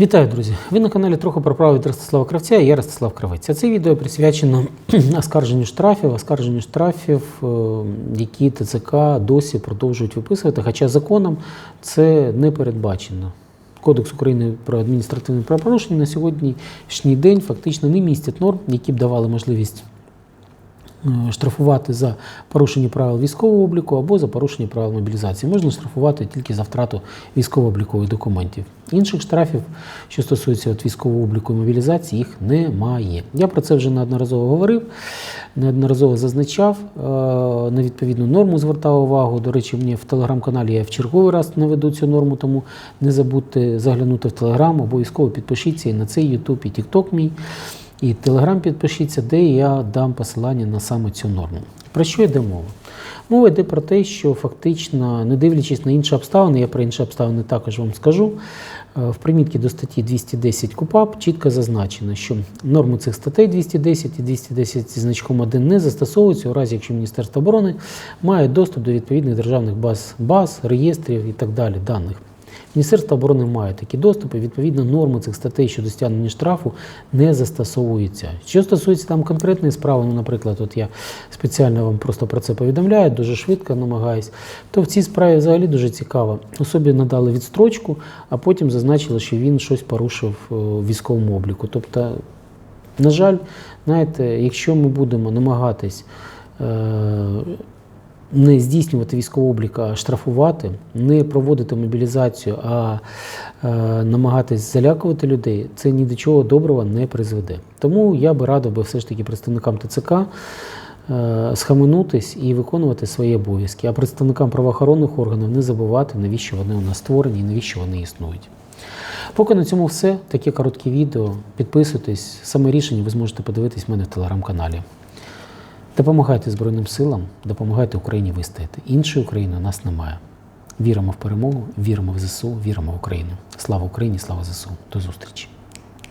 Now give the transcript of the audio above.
Вітаю, друзі! Ви на каналі трохи про право від Ростислава Кравця я Ростислав Кравець. А це відео присвячено оскарженню штрафів, оскарженню штрафів, е, які ТЦК досі продовжують виписувати, хоча законом це не передбачено. Кодекс України про адміністративне правопорушення на сьогоднішній день фактично не містять норм, які б давали можливість штрафувати за порушення правил військового обліку або за порушення правил мобілізації. Можна штрафувати тільки за втрату військово-облікових документів. Інших штрафів, що стосуються от військового обліку і мобілізації, їх немає. Я про це вже неодноразово говорив, неодноразово зазначав, е, на відповідну норму звертав увагу. До речі, мені в телеграм-каналі я в черговий раз наведу цю норму, тому не забудьте заглянути в телеграм, обов'язково підпишіться і на цей Ютуб, і Тікток мій. І Телеграм підпишіться, де я дам посилання на саме цю норму. Про що йде мова? Мова йде про те, що фактично, не дивлячись на інші обставини, я про інші обставини також вам скажу. е, В примітці до статті 210 КУПАП чітко зазначено, що норми цих статей 210 і 210 зі значком 1 не застосовуються у разі, якщо Міністерство оборони має доступ до відповідних державних баз, баз, реєстрів і так далі даних. Міністерство оборони має такі доступи, відповідно, норми цих статей щодо стягнення штрафу не застосовуються. Що стосується там конкретної справи, ну, наприклад, от я спеціально вам просто про це повідомляю, дуже швидко намагаюсь, то в цій справі взагалі дуже цікаво. Особі надали відстрочку, а потім зазначили, що він щось порушив е, в військовому обліку. Тобто, на жаль, знаєте, якщо ми будемо намагатись. Не здійснювати військовий облік, а штрафувати, не проводити мобілізацію, а е, намагатись залякувати людей, це ні до чого доброго не призведе. Тому я би радив би все ж таки представникам ТЦК е, схаменутись і виконувати свої обов'язки, а представникам правоохоронних органів не забувати, навіщо вони у нас створені і навіщо вони існують. Поки на цьому все. Таке коротке відео. Підписуйтесь. Саме рішення ви зможете подивитись в мене в телеграм-каналі. Допомагайте Збройним силам, допомагайте Україні вистояти. Іншої України у нас немає. Віримо в перемогу, віримо в ЗСУ, віримо в Україну. Слава Україні, слава ЗСУ. До зустрічі!